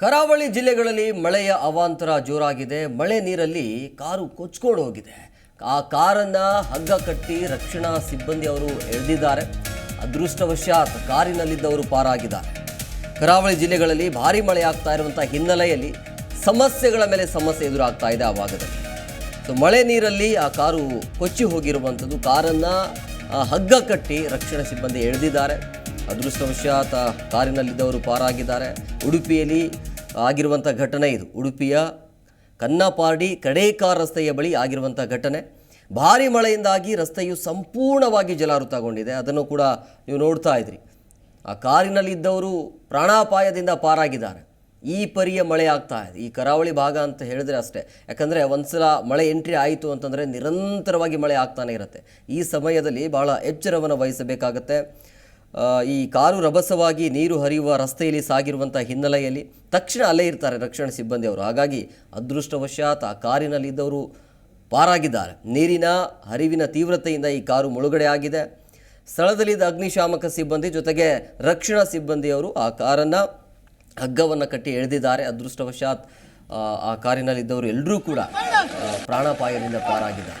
ಕರಾವಳಿ ಜಿಲ್ಲೆಗಳಲ್ಲಿ ಮಳೆಯ ಅವಾಂತರ ಜೋರಾಗಿದೆ. ಮಳೆ ನೀರಲ್ಲಿ ಕಾರು ಕೊಚ್ಕೊಂಡು ಹೋಗಿದೆ. ಆ ಕಾರನ್ನ ಹಗ್ಗ ಕಟ್ಟಿ ರಕ್ಷಣಾ ಸಿಬ್ಬಂದಿ ಅವರು ಎಳೆದಿದ್ದಾರೆ. ಅದೃಷ್ಟವಶಾತ್ ಕಾರಿನಲ್ಲಿದ್ದವರು ಪಾರಾಗಿದ್ದಾರೆ. ಕರಾವಳಿ ಜಿಲ್ಲೆಗಳಲ್ಲಿ ಭಾರಿ ಮಳೆ ಆಗ್ತಾ ಇರುವಂಥ ಹಿನ್ನೆಲೆಯಲ್ಲಿ ಸಮಸ್ಯೆಗಳ ಮೇಲೆ ಸಮಸ್ಯೆ ಎದುರಾಗ್ತಾ ಇದೆ ಆ ಭಾಗದಲ್ಲಿ. ಸೊ ಮಳೆ ನೀರಲ್ಲಿ ಆ ಕಾರು ಕೊಚ್ಚಿ ಹೋಗಿರುವಂಥದ್ದು. ಕಾರನ್ನು ಹಗ್ಗ ಕಟ್ಟಿ ರಕ್ಷಣಾ ಸಿಬ್ಬಂದಿ ಎಳೆದಿದ್ದಾರೆ. ಅದೃಷ್ಟವಶಾತ್ ಕಾರಿನಲ್ಲಿದ್ದವರು ಪಾರಾಗಿದ್ದಾರೆ. ಉಡುಪಿಯಲ್ಲಿ ಆಗಿರುವಂಥ ಘಟನೆ ಇದು. ಉಡುಪಿಯ ಕನ್ನಪಾರ್ಡಿ ಕಡೇಕಾರ್ ರಸ್ತೆಯ ಬಳಿ ಆಗಿರುವಂಥ ಘಟನೆ. ಭಾರಿ ಮಳೆಯಿಂದಾಗಿ ರಸ್ತೆಯು ಸಂಪೂರ್ಣವಾಗಿ ಜಲಾವೃತಗೊಂಡಿದೆ. ಅದನ್ನು ಕೂಡ ನೀವು ನೋಡ್ತಾ ಇದ್ರಿ. ಆ ಕಾರಿನಲ್ಲಿ ಇದ್ದವರು ಪ್ರಾಣಾಪಾಯದಿಂದ ಪಾರಾಗಿದ್ದಾರೆ. ಈ ಪರಿಯ ಮಳೆ ಆಗ್ತಾ ಇದೆ. ಈ ಕರಾವಳಿ ಭಾಗ ಅಂತ ಹೇಳಿದ್ರೆ ಅಷ್ಟೇ. ಯಾಕಂದರೆ ಒಂದ್ಸಲ ಮಳೆ ಎಂಟ್ರಿ ಆಯಿತು ಅಂತಂದರೆ ನಿರಂತರವಾಗಿ ಮಳೆ ಆಗ್ತಾನೆ ಇರುತ್ತೆ. ಈ ಸಮಯದಲ್ಲಿ ಬಹಳ ಎಚ್ಚರವನ್ನು ವಹಿಸಬೇಕಾಗತ್ತೆ. ಈ ಕಾರು ರಭಸವಾಗಿ ನೀರು ಹರಿಯುವ ರಸ್ತೆಯಲ್ಲಿ ಸಾಗಿರುವಂಥ ಹಿನ್ನೆಲೆಯಲ್ಲಿ ತಕ್ಷಣ ಅಲ್ಲೇ ಇರ್ತಾರೆ ರಕ್ಷಣಾ ಸಿಬ್ಬಂದಿಯವರು. ಹಾಗಾಗಿ ಅದೃಷ್ಟವಶಾತ್ ಆ ಕಾರಿನಲ್ಲಿದ್ದವರು ಪಾರಾಗಿದ್ದಾರೆ. ನೀರಿನ ಹರಿವಿನ ತೀವ್ರತೆಯಿಂದ ಈ ಕಾರು ಮುಳುಗಡೆ ಆಗಿದೆ. ಸ್ಥಳದಲ್ಲಿದ್ದ ಅಗ್ನಿಶಾಮಕ ಸಿಬ್ಬಂದಿ ಜೊತೆಗೆ ರಕ್ಷಣಾ ಸಿಬ್ಬಂದಿಯವರು ಆ ಕಾರನ್ನು ಹಗ್ಗವನ್ನು ಕಟ್ಟಿ ಎಳೆದಿದ್ದಾರೆ. ಅದೃಷ್ಟವಶಾತ್ ಆ, ಕಾರಿನಲ್ಲಿದ್ದವರು ಎಲ್ಲರೂ ಕೂಡ ಪ್ರಾಣಾಪಾಯದಿಂದ ಪಾರಾಗಿದ್ದಾರೆ.